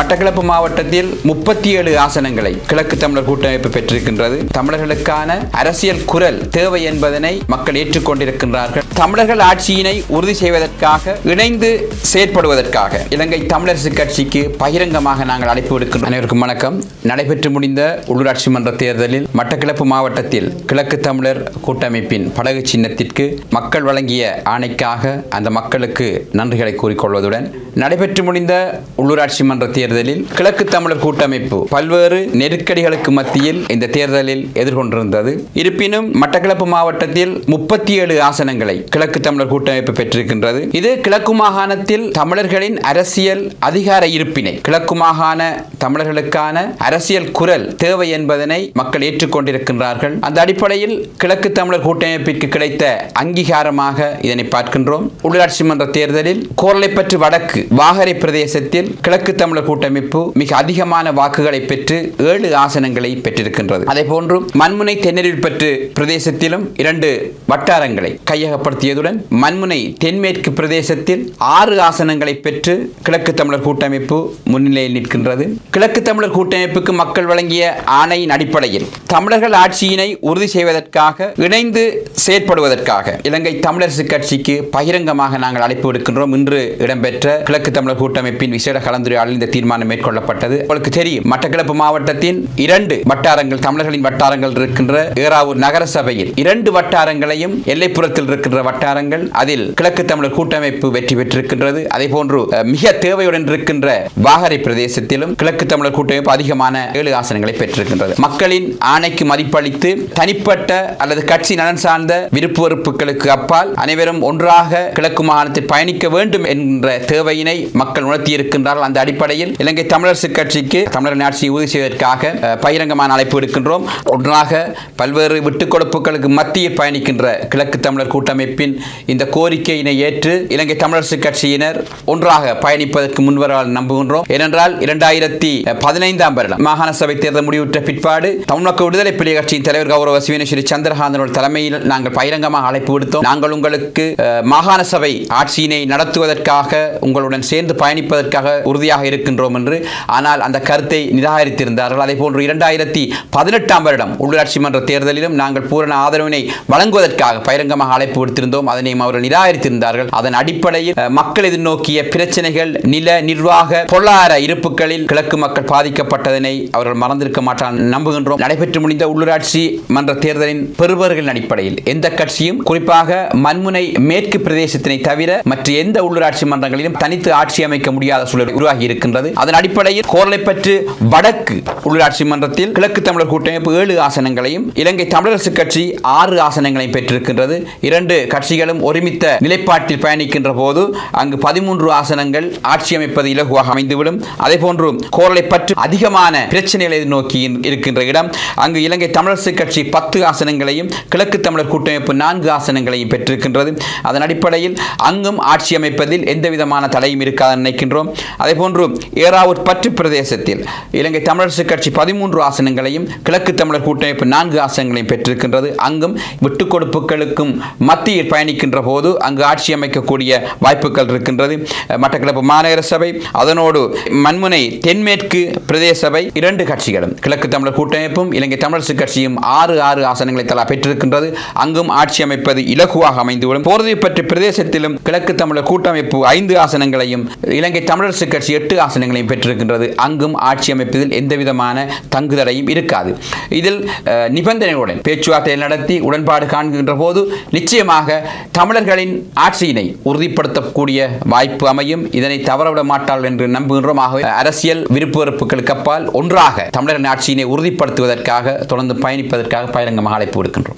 மட்டக்களப்பு மாவட்டத்தில் முப்பத்தி ஏழு ஆசனங்களை கிழக்கு தமிழர் கூட்டமைப்பு பெற்றிருக்கின்றது. தமிழர்களுக்கான அரசியல் குரல் தேவை என்பதனை மக்கள் ஏற்றுக்கொண்டிருக்கின்றார்கள். தமிழர்கள் ஆட்சியினை உறுதி செய்வதற்காக இணைந்து செயற்படுவதற்காக இலங்கை தமிழரசு கட்சிக்கு பகிரங்கமாக நாங்கள் அழைப்பு விடுக்கின்றோம். அனைவருக்கும் வணக்கம். நடைபெற்று முடிந்த உள்ளூராட்சி மன்ற தேர்தலில் மட்டக்களப்பு மாவட்டத்தில் கிழக்கு தமிழர் கூட்டமைப்பின் படகு சின்னத்திற்கு மக்கள் வழங்கிய ஆணைக்காக அந்த மக்களுக்கு நன்றிகளை கூறிக்கொள்வதுடன் நடைபெற்று முடிந்த உள்ளூராட்சி மன்ற தேர்தலில் கிழக்கு தமிழர் கூட்டமைப்பு பல்வேறு நெருக்கடிகளுக்கு மத்தியில் இந்த தேர்தலில் எதிர்கொண்டிருந்தது. இருப்பினும் மட்டக்களப்பு மாவட்டத்தில் முப்பத்தி ஏழு ஆசனங்களை கிழக்கு தமிழர் கூட்டமைப்பு பெற்றிருக்கின்றது. இது கிழக்கு மாகாணத்தில் தமிழர்களின் அரசியல் அதிகார இருப்பினை கிழக்கு மாகாண தமிழர்களுக்கான அரசியல் குரல் தேவை என்பதனை மக்கள் ஏற்றுக்கொண்டிருக்கின்றார்கள். அந்த அடிப்படையில் கிழக்கு தமிழர் கூட்டமைப்பிற்கு கிடைத்த அங்கீகாரமாக இதனை பார்க்கின்றோம். உள்ளாட்சி மன்ற தேர்தலில் கோரளைப்பற்று வடக்கு வாகரை பிரதேசத்தில் கிழக்கு தமிழர் கூட்டமைப்பு மிக அதிகமான வாக்குகளை பெற்று ஏழு ஆசனங்களை பெற்றிருக்கின்றது. அதே போன்று மண்முனை தென்னறிவுப்பற்று பிரதேசத்திலும் இரண்டு வட்டாரங்களை கையகப்படுத்தியதுடன் மண்முனை தென்மேற்கு பிரதேசத்தில் ஆறு ஆசனங்களை பெற்று கிழக்கு தமிழர் கூட்டமைப்பு முன்னிலையில் நிற்கின்றது. கிழக்கு தமிழர் கூட்டமைப்புக்கு மக்கள் வழங்கிய ஆணையின் அடிப்படையில் தமிழர்கள் ஆட்சியினை உறுதி செய்வதற்காக இணைந்து செயற்படுவதற்காக இலங்கை தமிழரசு கட்சிக்கு பகிரங்கமாக நாங்கள் அழைப்பு விடுக்கின்றோம். இன்று இடம்பெற்ற கிழக்கு தமிழர் கூட்டமைப்பின் விசேட கலந்துரையாடலில் இந்த தீர்மானம் மேற்கொள்ளப்பட்டது. உங்களுக்கு தெரியும் மட்டக்கிழப்பு மாவட்டத்தின் இரண்டு வட்டாரங்கள் தமிழர்களின் வட்டாரங்கள் இருக்கின்ற ஏறாவூர் நகரசபையில் இரண்டு வட்டாரங்களையும் எல்லைப்புறத்தில் இருக்கின்ற வட்டாரங்கள் அதில் கிழக்கு தமிழர் கூட்டமைப்பு வெற்றி பெற்றிருக்கின்றது. அதே போன்று மிக தேவையுடன் இருக்கின்ற வாகரை பிரதேசத்திலும் கிழக்கு தமிழர் கூட்டமைப்பு அதிகமான ஏழு ஆசனங்களை பெற்றிருக்கின்றது. மக்களின் ஆணைக்கு மதிப்பளித்து தனிப்பட்ட அல்லது கட்சி நலன் சார்ந்த விருப்பு வெறுப்புகளுக்கு அப்பால் அனைவரும் ஒன்றாக கிழக்கு மாகாணத்தில் பயணிக்க வேண்டும் என்ற தேவையினை மக்கள் உணர்த்தியிருக்கின்றார்கள். அந்த அடிப்படையில் இலங்கை தமிழரசு கட்சிக்கு தமிழர் ஆட்சியை உறுதி செய்வதற்காக பகிரங்கமான அழைப்பு விடுக்கின்றோம். ஒன்றாக பல்வேறு விட்டுக் கொடுப்புகளுக்கு மத்தியில் பயணிக்கின்ற கிழக்கு தமிழர் கூட்டமைப்பின் இந்த கோரிக்கையினை ஏற்று இலங்கை தமிழரசு கட்சியினர் ஒன்றாக பயணிப்பதற்கு முன்வரால் நம்புகின்றோம். ஏனென்றால் இரண்டாயிரத்தி பதினைந்தாம் வருடம் மாகாண சபை தேர்தல் முடிவுற்ற பிற்பாடு தமிழ்நாடு விடுதலை புலிகள் கட்சியின் தலைவர் கௌரவ சிவனேஸ்வரி சந்திரகாந்தனோட தலைமையில் நாங்கள் பகிரங்கமாக அழைப்பு விடுத்தோம். நாங்கள் உங்களுக்கு மாகாண சபை ஆட்சியினை நடத்துவதற்காக அவர்களுடன் சேர்ந்து பயணிப்பதற்காக உறுதியாக இருக்கின்றோம் என்று. ஆனால் அந்த கருத்தை நிராகரித்திருந்தார்கள். அதே போன்று இரண்டாயிரத்தி பதினெட்டாம் வருடம் உள்ளாட்சி மன்ற தேர்தலிலும் நாங்கள் பூரண ஆதரவினை வழங்குவதற்காக பகிரங்கமாக அழைப்பு விடுத்திருந்தோம். அதனையும் அவர்கள் நிராகரித்திருந்தார்கள். அதன் அடிப்படையில் மக்கள் எதிர்நோக்கிய பிரச்சனைகள் நில நிர்வாக பொருளாதார இருப்புகளில் கிழக்கு மக்கள் பாதிக்கப்பட்டதனை அவர்கள் மறந்திருக்க மாட்டான் நம்புகின்றோம். நடைபெற்று முடிந்த உள்ளூராட்சி மன்ற தேர்தலின் பெறுபவர்களின் அடிப்படையில் எந்த கட்சியும் குறிப்பாக மண்முனை மேற்கு பிரதேசத்தினை தவிர மற்ற எந்த உள்ளூராட்சி மன்றங்களிலும் தனி தனித்து ஆட்சி அமைக்க முடியாத சூழல் உருவாகி இருக்கின்றது. அதன் அடிப்படையில் கோரளைப்பற்று வடக்கு உள்ளாட்சி மன்றத்தில் கிழக்கு தமிழர் கூட்டமைப்பு ஏழு ஆசனங்களையும் இலங்கை தமிழரசு கட்சி ஆறு ஆசனங்களையும் பெற்றிருக்கின்றது. இரண்டு கட்சிகளும் ஒருமித்த நிலைப்பாட்டில் பயணிக்கின்ற போது அங்கு பதிமூன்று ஆசனங்கள் ஆட்சி அமைப்பது இலகுவாக அமைந்துவிடும். அதே போன்று பற்றி அதிகமான பிரச்சனைகளை நோக்கி இருக்கின்ற இடம் அங்கு இலங்கை தமிழரசு கட்சி பத்து ஆசனங்களையும் கிழக்கு தமிழர் கூட்டமைப்பு நான்கு ஆசனங்களையும் பெற்றிருக்கின்றது. அதன் அடிப்படையில் அங்கும் ஆட்சி அமைப்பதில் எந்தவிதமான தடை தடையும் இருக்காது நினைக்கின்றோம். அதே போன்று ஏறாவூர் பற்று பிரதேசத்தில் இலங்கை தமிழரசு கட்சி பதிமூன்று ஆசனங்களையும் கிழக்கு தமிழர் கூட்டமைப்பு நான்கு ஆசனங்களையும் பெற்றிருக்கின்றது. அங்கும் விட்டுக் கொடுப்புகளுக்கும் மத்தியில் பயணிக்கின்ற போது அங்கு ஆட்சி அமைக்கக்கூடிய வாய்ப்புகள் இருக்கின்றது. மட்டக்களப்பு மாநகர சபை அதனோடு மண்முனை தென்மேற்கு பிரதேச சபை இரண்டு கட்சிகளும் கிழக்கு தமிழர் கூட்டமைப்பும் இலங்கை தமிழரசு கட்சியும் ஆறு ஆறு ஆசனங்களை தலா பெற்றிருக்கின்றது. அங்கும் ஆட்சி அமைப்பது இலகுவாக அமைந்துவிடும். போர்வை பற்றி பிரதேசத்திலும் கிழக்கு தமிழர் கூட்டமைப்பு ஐந்து ஆசனங்கள் ஆசனங்களையும் இலங்கை தமிழரசு கட்சி எட்டு ஆசனங்களையும் பெற்றிருக்கின்றது. அங்கும் ஆட்சி அமைப்பதில் எந்தவிதமான தங்குதடையும் இருக்காது. இதில் நிபந்தனைகளுடன் பேச்சுவார்த்தை நடத்தி உடன்பாடு காண்கின்ற போது நிச்சயமாக தமிழர்களின் ஆட்சியினை உறுதிப்படுத்தக்கூடிய வாய்ப்பு அமையும். இதனை தவறவிட மாட்டார்கள் என்று நம்புகின்றோம். ஆகவே அரசியல் விருப்பு வெறுப்புகளுக்கு அப்பால் ஒன்றாக தமிழரின் ஆட்சியினை உறுதிப்படுத்துவதற்காக தொடர்ந்து பயணிப்பதற்காக பயிரங்கமாக அழைப்பு விடுக்கின்றோம்.